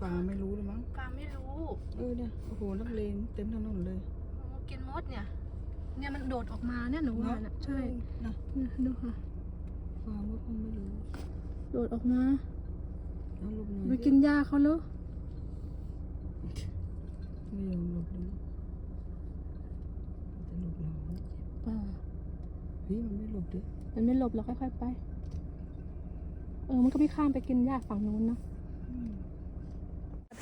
ฟ้าไม่รู้เลยมั้งปลาไม่รู้เออเนี่ยโอ้โหนักเลงเต็มถนนเลยมันกินมดเนี่ย เนี่ยมันโดดออกมาเนี่ยหนูว่าน่ะใช่นะเนี่ยดูค่ะฟ้าก็คงไม่รู้โดดออกมาเอาหลบหน่อยไปกินหญ้าเขาแล้วไม่ยอมหลบเลยจะหลบเราไม่เจ็บป่าเฮ้ยมันไม่หลบดิมันไม่หลบเราค่อยๆไป เออ มันก็ไม่ข้ามไปกินหญ้าฝั่งนู้นเนาะสวัส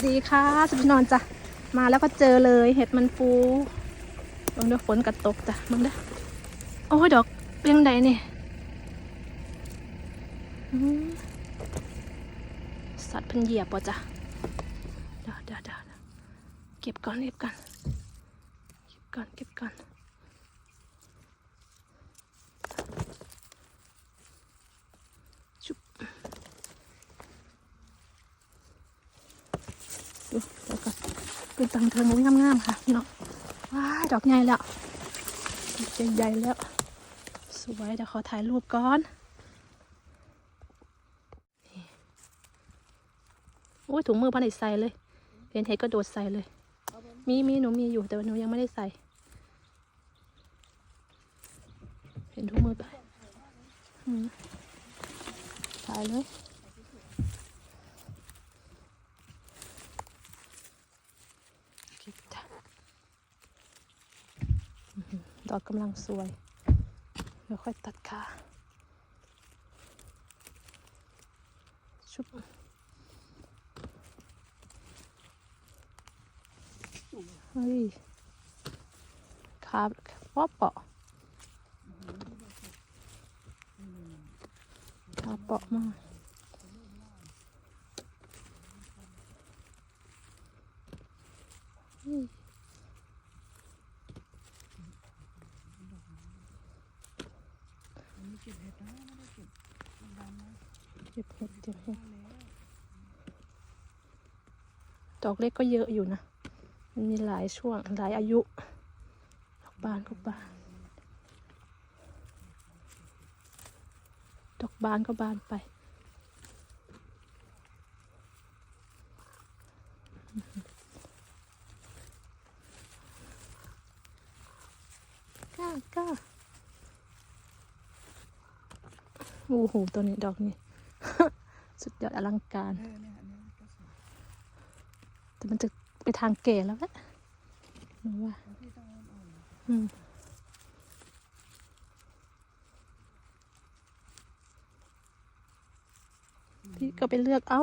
ดีค่ะ สุพนอนจ้ะ มาแล้วก็เจอเลยเห็ดมันฟูลงด้วยฝนกระตกจ้ะมึงเด้อโอ้ยดอกเปียงใดนี่อืมสัตว์พันเหยียบป่ะจ้ะเดี๋ยวเดี๋ยวเดี๋ยวเดี๋ยวเก็บก่อนเก็บก่อนเก็บก่อนเก็บก่อน ดูเดี๋ยวก่อนเป็นตังเทิงมุ้งามๆค่ะเนาะว้าดอกใหญ่แล้วใหญ่ๆแล้ว สวยเดี๋ยวขอถ่ายรูปก่อนโอ้ยถุงมือพันใส่เลยเห็นเห็ดก็โดดใส่เลย มีมีหนูมีอยู่แต่หนูยังไม่ได้ใส่ เห็นถุงมือไปถ่ายเลย เก็บจ้ะอื้อหือ ดอกกำลังสวย เดี๋ยวค่อยตัดขาชุบเฮ้ยขาป๊อปเปาะขาเปาะมากเฮ้ยนี้เก็บเห็ดนะไม่ได้เก็บดำนะ เก็บเห็ดเก็บเห็ด ดอกเล็กก็เยอะอยู่นะ มันมีหลายช่วงหลายอายุ ดอกบานก็บาน ดอกบานก็บานไป ก้าก้าโอ้โหตัวนี้ดอกนี้ สุดยอดอลังการ เออเนี่ยอันนี้ก็สวย แต่ มันจะไปทางเก๋แล้วแหละหนูว่าแล้วพี่ต้องอ่อนอืมพี่ก็ไปเลือกเอา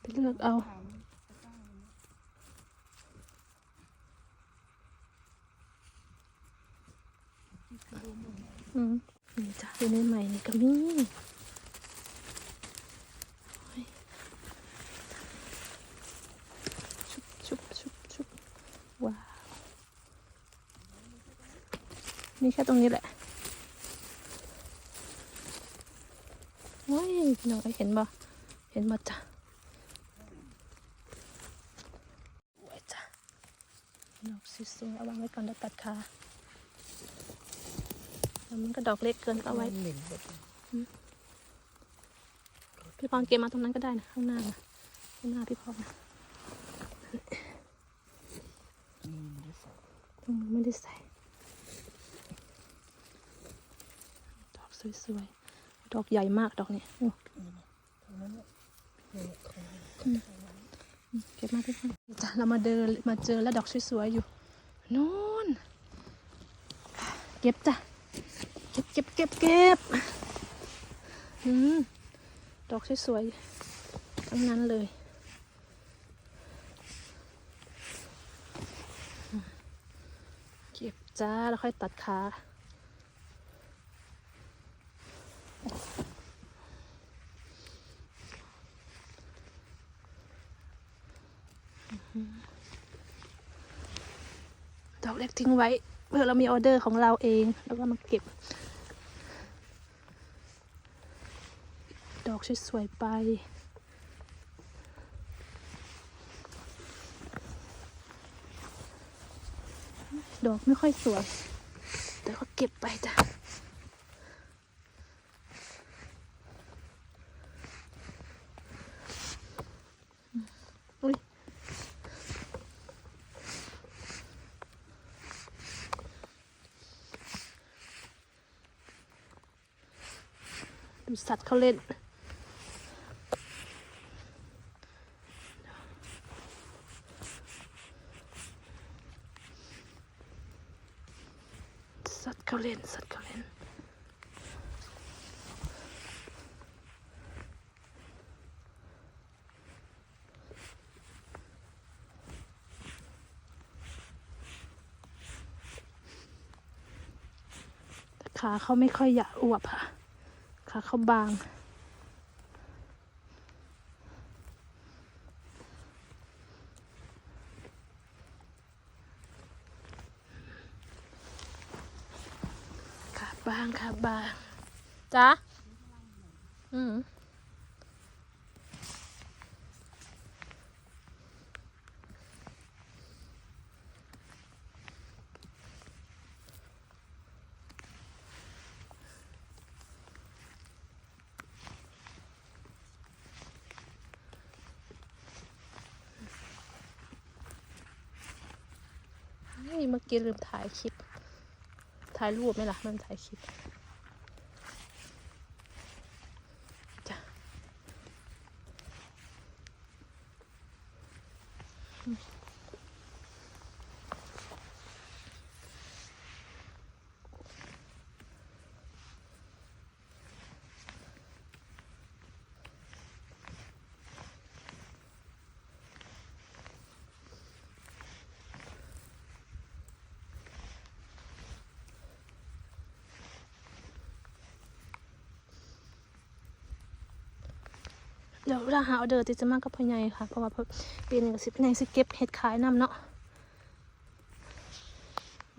ไปเลือกเอา ๆถามตะกร้าเลยนะ อืม นี่จ้ะอยู่ในใหม่นี่ก็มีโอ้ยชุบชุบชุบชุบว้าวมีแค่ตรงนี้แหละโอ้ยพี่น้องเอ้ยเห็นบ่เห็นบ่จ้ะสวยจ้ะดอกสวยๆเอาวางไว้ก่อนเดี๋ยวตัดขา ดอกเล็กเกินก็เอาไว้เหม็นหมดพี่พรเก็บมาตรงนั้นก็ได้นะข้างหน้านะข้างหน้าพี่พรนะอืมไม่ได้ใส่ตรงนี้ไม่ได้ใส่ดอกสวยๆดอกใหญ่มากดอกนี้โอ้ตรงนั้นเนี่ยเนี่ยของเก็บมาพี่พรจ้ะเรามาเดินมาเจอแล้วดอกสวยๆอยู่นู่นเก็บจ้ะ เก็บเก็บเก็บเก็บดอกสวยๆทั้งนั้นเลย เก็บจ้า แล้วค่อยตัดขาดอกเล็กทิ้งไว้ เพื่อเรามีออเดอร์ของเราเอง แล้วก็มาเก็บ สวยๆไป ดอกไม่ค่อยสวย แต่ก็เก็บไปจ้ะสัตว์เขาเล่น สัตว์เขาเล่น สัตว์เขาเล่น ขาเขาไม่ค่อยหยาอวบค่ะ ขาเขาบาง ขาบางขาบางจ้ะอืม นี่เมื่อกี้ลืมถ่ายคลิป ถ่ายรูปไหมล่ะมันถ่ายคลิป ดี๋ยวเวลาหาออเดอร์ติจะมากกับพ่อใหญ่ค่ะ เพราะว่าปีหนึงก็สิพ่อใหญ่สิเก็บเห็ดขายนำเนาะ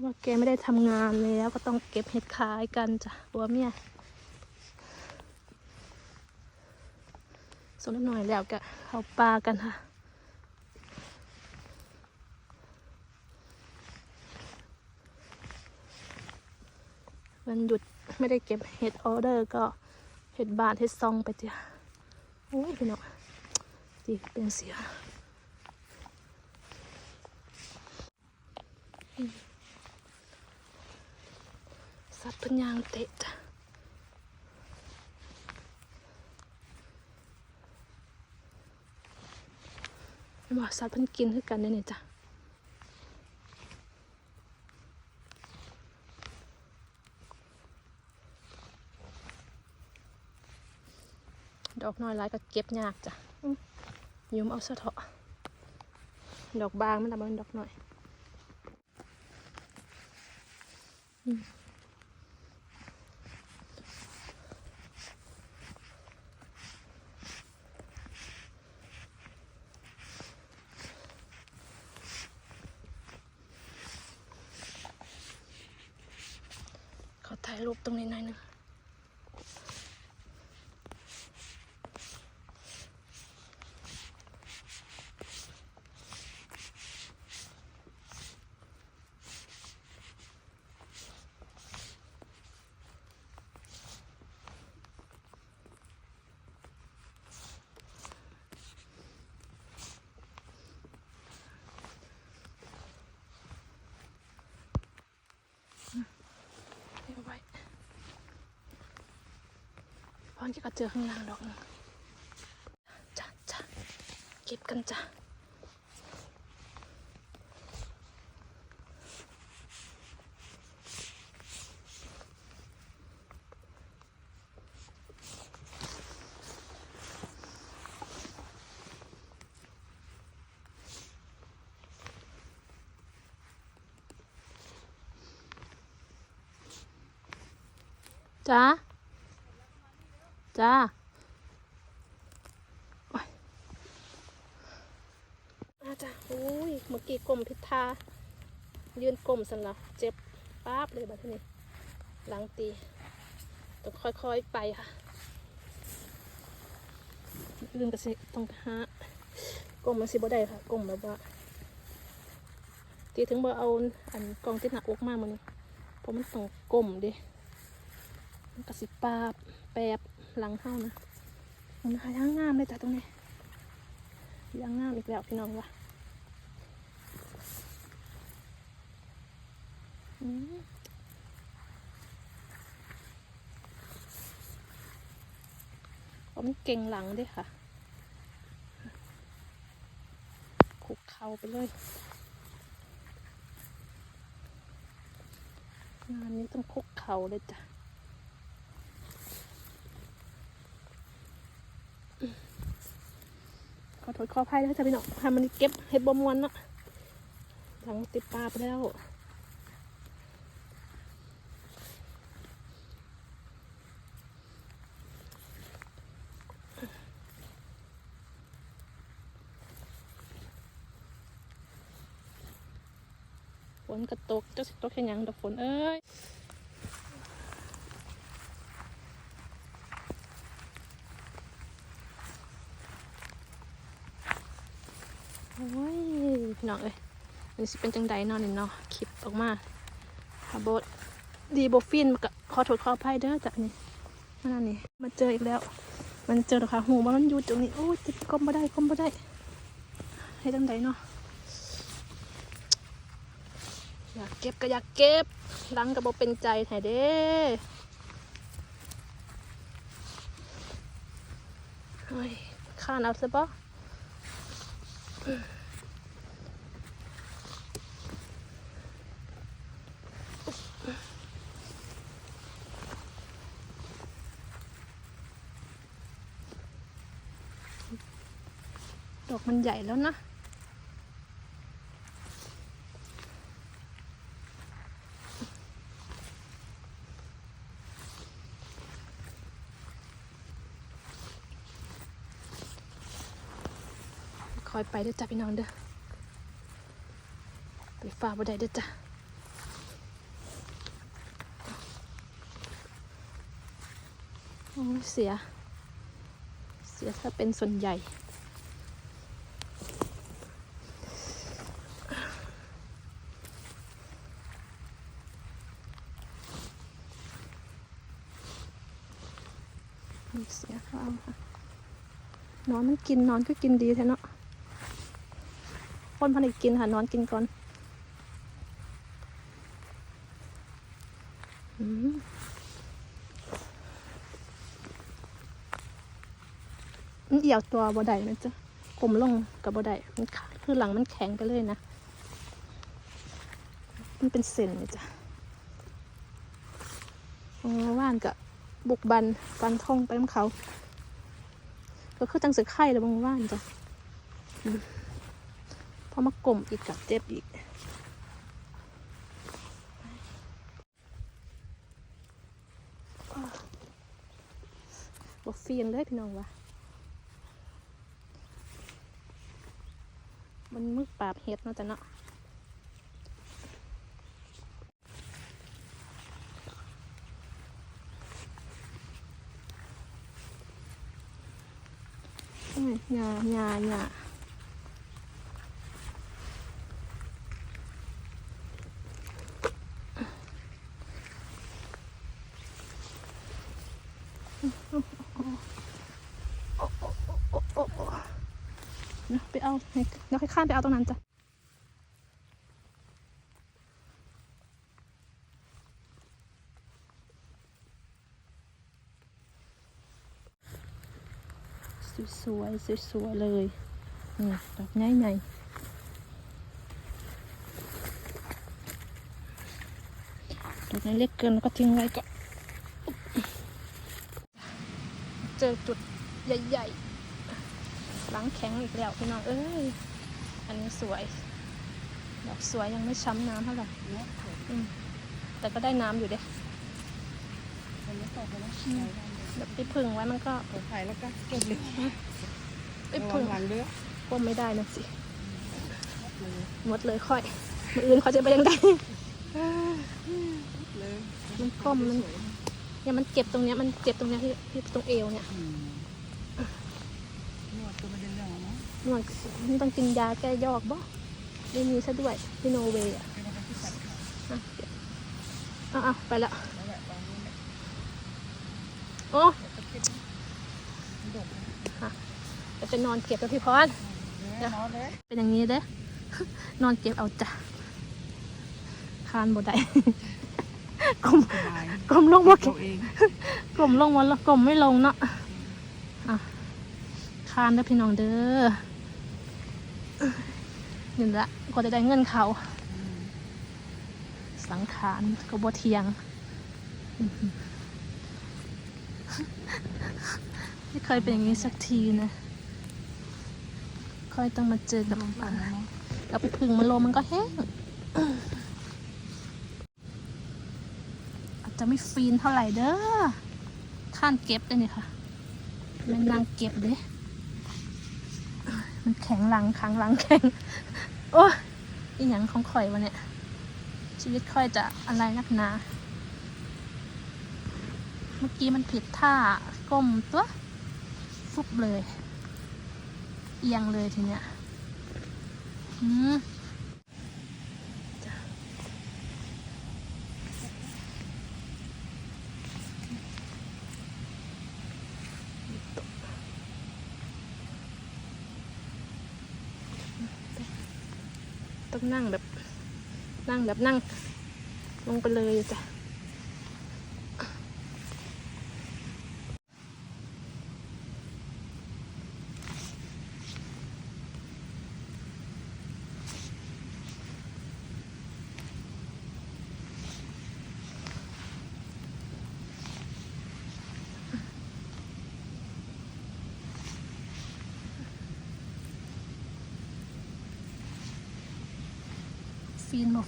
ว่าแกไม่ได้ทำงานแล้วก็ต้องเก็บเห็ดขายกันจ้ะบัวเมียสนหน่อยแล้วก็เอาปลากันค่ะวันหยุดไม่ได้เก็บเห็ดออเดอร์ก็เห็ดบาทเห็ดซองไปจ้ะ อ้พี่น้องจีเป็นเสียสัตว์เพันยางเตะจ้ะบอกสัตว์พันกินคือกันเด้เนี่ยจ้ะ อกน้อยหลายก็เก็บยากจ้ะอื้อยืมเอาซะเถอะดอกบางมันละมันดอกน้อยอืมขอถ่ายรูปตรงนี้หน่อยหนึง เอาไว้พ อนจะก็เจอข้างล่างดอกนึงจ้ะจ้ะเก็บกันจ้ะจ้า จ้าอาจ้ะโอ้ยเมื่อกี้กลมพิดทายืนกลมสันละเจ็บป๊าบเลยแบัดทีนี้หลังตีต้องค่อยๆไปค่ะอื่นก็สิต้องหากลมมันสิบ่ได้ค่ะกลมแบบว่าตีถึงบ่เอาอันกองติดหน้าอกมากมันเพราะมันต้องกลมดิมันกระสิปาบแปบ หลังเข้านะมันหายางงามเลยจ้ะตรงนี้ยางงามอีกแล้วพี่น้องว่ะอืมเพราะมันเก่งหลังด้วยค่ะคุกเข่าไปเลยงานนี้ต้องคุกเข่าเลยจ้ะ ขอโทษขออภัยนะจะพี่น้องทำมันเก็บเห็ดบมวนเนาะหลังติดปลาไปแล้วฝนกระตกเจ้าสิตกแค่ยังดอกฝนเอ้ย อ้ยพี่น้องเอ้ยอันนี้สิเป็นจังใดเนอนนี่เนาะคลิปออกมาฮาโบดดีโบฟินมันก็ขอโทษขออภัยเด้อจ้ะนี่มันอันนี้มาเจออีกแล้ว มันเจอดอกขาหูว่ามันอยู่ตรงนี้โอ้ยจิบก้มบ่ได้ก้มบ่ได้ให้จังใดเนาะอยากเก็บก็อยากเก็บหลังก็บอกเป็นใจไห้เด้เฮ้ยข้านเอาซะบ่ ดอกมันใหญ่แล้วนะ คอยไปเด้อจ้ะพี่น้องเด้อไปฝ่าบ่ได้เด้อจ้ะโอ้เสีย เสียถ้าเป็นส่วนใหญ่เสียเขาเอาค่ะนอนมันกินนอนก็กินดีแท้เนาะ คนพันธุ์กินค่ะนอนกินก่อนอืมมันเอี่ยวตัวบ่ได้นะจ๊ะกลมลงกับบ่ได้มันขาคือหลังมันแข็งไปเลยนะ มันเป็นเส้นเลยจ้ะว่านกับบุกบันฟันทองไปของเขา ก็คือตั้งสึกไข่แล้วบางว่านจ้ะ พอมากลมอีกกับเจ็บอีกบอกเฟียนเลยพี่น้องวะมันมึกปราบเห็ดเนาะจ้ะเนาะหยาหยาหยาโอ้โอ้โอ้โอ้เดี๋ยวไปเอาให้เดี๋ยวให้ข้ามไปเอาตรงนั้นจ้ะสวยๆสวยๆเลยนี่ดอกใหญ่ๆดอกนี้เล็กเกินก็ทิ้งไว้ก็ เจอจุดใหญ่ๆหลังแข็งอีกแล้วพี่น้องเอ้ย อันนี้สวย ดอกสวยยังไม่ช้ำน้ำเท่าไหร่เนาะอืมแต่ก็ได้น้ำอยู่เด้มันไม่ตกเลยนะแบบไปพึ่งไว้มันก็เปิดไฟแล้วก็เก็บเลยไประวัพึ่งงหลังเด้อก้มไม่ได้นะสิเลยหมดเลยค่อยมืออื่นเขาจะไปยังไงเลยมันก้มมันเนี่ยมันเจ็บตรงเนี้ยมันเจ็บตรงเนี้ยที่ที่ตรงเอวเนี่ย อืมนวดก็ไม่ได้เรื่อง หรอกเนาะนวดมันต้องกินยาแก้ยอกบ่ไม่มีซะด้วยที่โนเวย์อะเป็นอะไรที่ตัดขาดอะเดี๋ยวเอาเอาไปละแล้วแหละตอนนี้เนี่ยโอ้ตะเกียบมันดกนะจะไปนอนเก็บกับพี่พรเดี๋ยวนอนเลยเป็นอย่างนี้เด้นอนเก็บเอาจ้ะคานบ่ได้กลมสบายกลมลงบ่ตัวเองกลมลงวันละกลมไม่ลงเนาะอะคารเด้อพี่น้องเด้อ นี่ละก็จะได้เงินเขา สังขารก็บ่เทียง ไม่เคยเป็นอย่างนี้สักทีนะ ค่อยต้องมาเจอกับอ่ากับผึ่งมันลมมันก็แห้ง อาจจะไม่ฟีนเท่าไหร่เด้อข้านเก็บเลยนี่ค่ะมันนางเก็บเด้ มันแข็งลังค้างลังแข็ง โอ้ยอีหยังของข่อยวะเนี่ย ชีวิตค่อยจะอะไรนักหนา เมื่อกี้มันผิดท่าก้มตัวฟุบเลย เอียงเลยทีเนี้ยอืม นั่งแบบ นั่งแบบนั่ง ลงไปเลยจ้ะ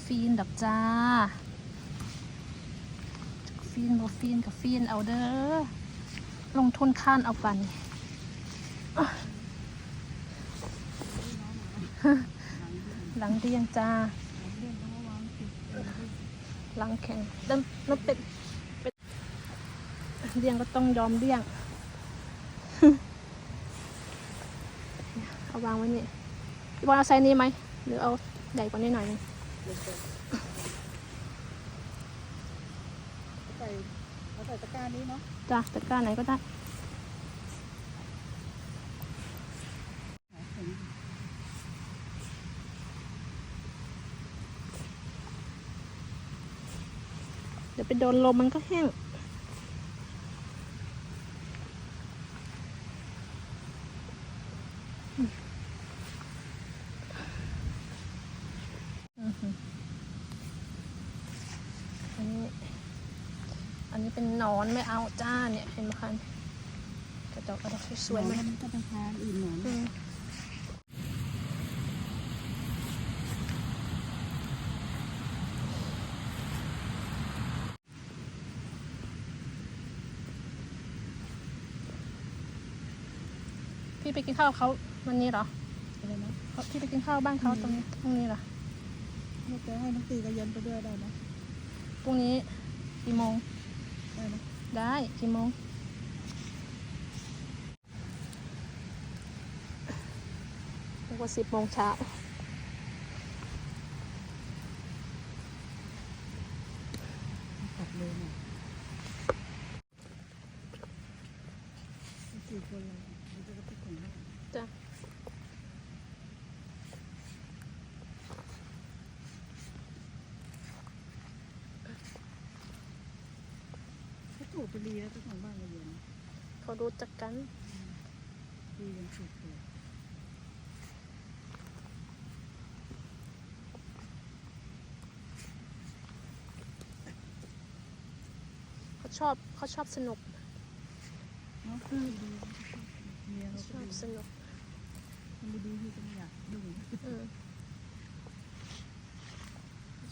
ฟีนดอกจ้าฟีนบอฟีนกับฟีนเอาเด้อลงทุนค้านเอาปันหลังเรียงจ้าหลังแข็งเดิมนับเป็นเป็นเรียงก็ต้องยอมเรียง เอาวางไว้นี่วางเอาไซส์นี้ไหม หรือเอาใหญ่กว่านี้หน่อยนึง ใส่เขาใส่ตะกร้านี้เนาะจ้ะตะกร้าไหนก็ได้เดี๋ยวไปโดนลมมันก็แห้ง อือหืออันนี้ อันนี้เป็นหนอนไม่เอาจ้า เนี่ยเห็นไหมคะกระจกกระดกสวยๆไหมมันก็เป็นทางอื่นเหมือนอืมพี่ไปกินข้าวกับเขาวันนี้เหรออะไรนะเขาพี่ไปกินข้าวบ้านเขาตรงนี้ตรงนี้เหรอเราจะให้น้องตีกับเย็นไปด้วยได้ไหมพรุ่งนี้กี่โมง ได้ไหมได้กี่โมงเรีย กว่าสิบโมงเช้ากลับเลยเนี่ยสี่คนเลยเราจะไปถึงห้าจ้ะเขาถูกไปดีแล้วเจ้าของบ้านเราเย็นเขารู้จักกันดีกันสุดเลย เขา ชอบเขาชอบสนุกเนาะคือดีเมียเราชก็อบดีสนุกมันดีที่จะไม่อยากดูอืม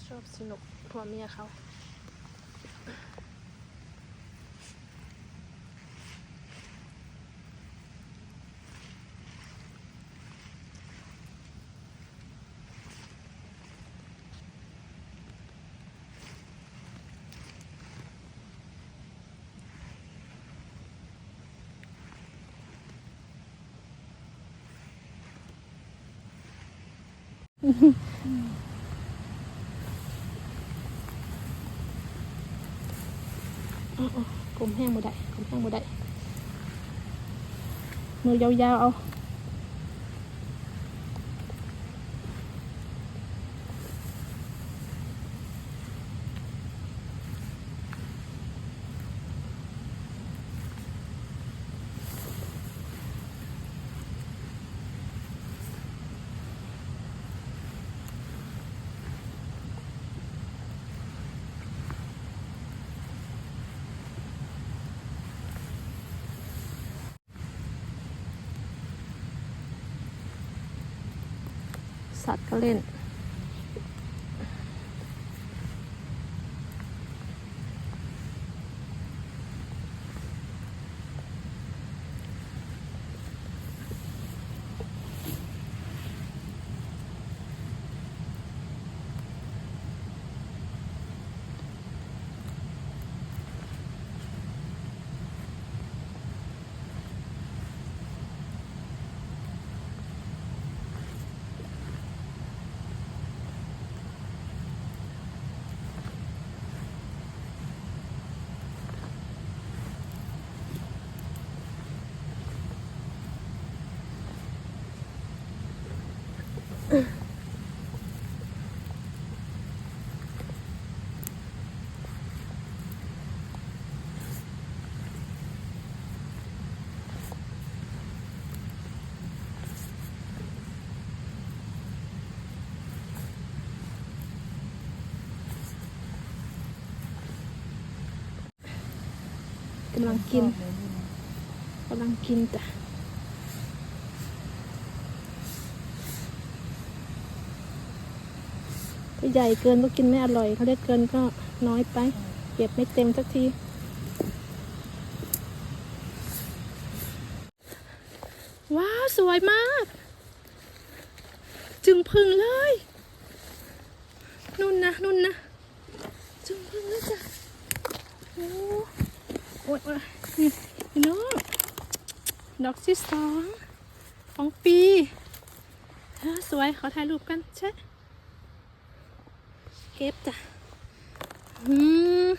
ชอบสนุกผัวเมียเขา อ๋อๆกลมแห้งบ่ได้กลมแห้งบ่ได้มือยาวๆเอา สัตว์ก็เล่นำลังกินกำลังกินจ้ะถ้าใหญ่เกินก็กินไม่อร่อยเขาเล็กเกินก็น้อยไป เก็บไม่เต็มสักทีว้าว สวยมาก จึงพึงเลย นุ่นนะนุ่นนะ จึงพึงเลยจ้ะโอ้ โอ้ยนี่พี่น้องดอกที่สองของปีสวยขอถ่ายรูปกันใช่เก็บจ้ะอืม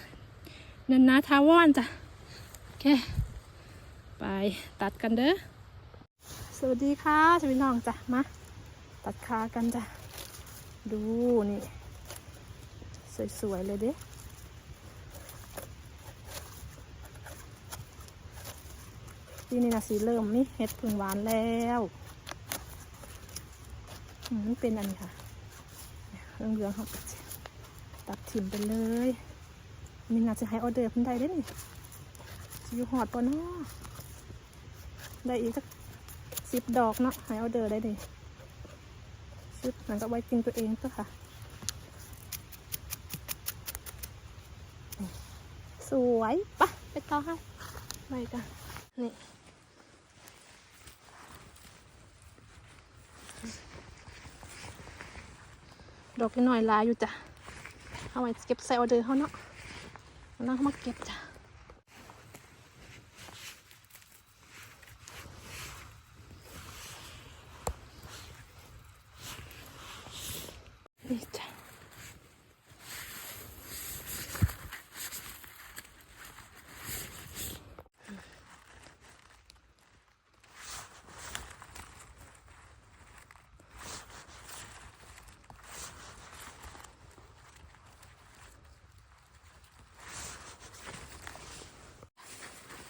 นันนาทาวอนจ้ะโอเค ไปตัดกันเด้อสวัสดีค่ะพี่น้องจ้ะมาตัดขากันจ้ะ ดูนี่ สวย ๆ เลยเด้ ที่นี่นะสีเริ่มนี่เห็ดผึ่งหวานแล้วอืมมันเป็นอันนี้ค่ะเรื่องเรืองๆเขาตัดถิ่มไปเลยมีงานจะให้ออเดอร์เพิ่นได้เด้นี่สิอยู่หอดปะเนาะได้อีกสักสิบดอกเนาะให้ออเดอร์ได้ดิซื้อหนังก็ไว้กินตัวเองก็ค่ะ สวยปะไปต่อให้ไปกันนี่ ดอกน้อยลายอยู่จ้ะเอาไว้เก็บใส่ออเดอร์เขาเนาะนั่งเขามาเก็บจ้ะ นี่จ้ะ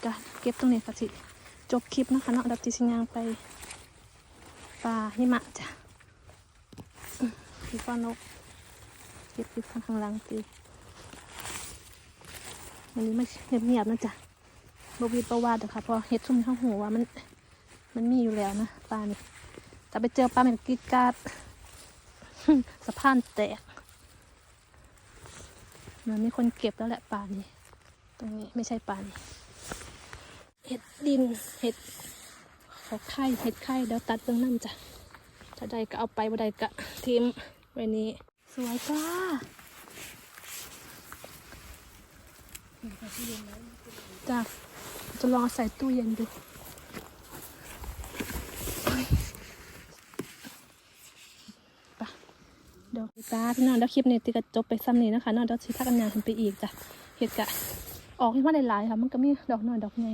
จ้ะ เก็บตรงนี้ก็สิจบคลิปนะคะเนาะดับจิชิงยางไปป่าหิมะจ้ะพี่ป้อนกเก็บอยู่ข้างข้างหลังตีวันนี้ไม่เงียบๆนะจ๊ะบวีประวัตินะคะพอเฮ็ดชุ่มข้างหัวว่ามัน มันมีอยู่แล้วนะปลานี่แต่ไปเจอปลาเหม็นกีดกาดสะพานแตกเหมันมีคนเก็บแล้วแหละปลานี้ ตรงนี้ไม่ใช่ปลานี้ เห็ดดินเห็ดเขาไข่เห็ดไข่แล้วตัดเบื้องนั่นจ้ะถ้าใดก็เอาไปบ่ใดก็ทิมไว้นี้ สวยจ้าจ้าจะลองใส่ตู้เย็นดูไปเดี๋ยวจ้าพี่น้องเดี๋ยวคลิปนี้ติกระจบไปซ้ำนี้นะคะน้องเดี๋ยวชิพักกันยานขึ้นไปอีกจ้ะเห็ดกะออกให้ว่าหลายๆค่ะมันก็มีดอกหน่อยดอกใหญ่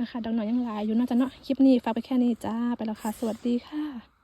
นะคะดอกหน่อยยังหลายอยู่น่าจะเนาะคลิปนี้ฝากไปแค่นี้จ้าไปแล้วค่ะ สวัสดีค่ะ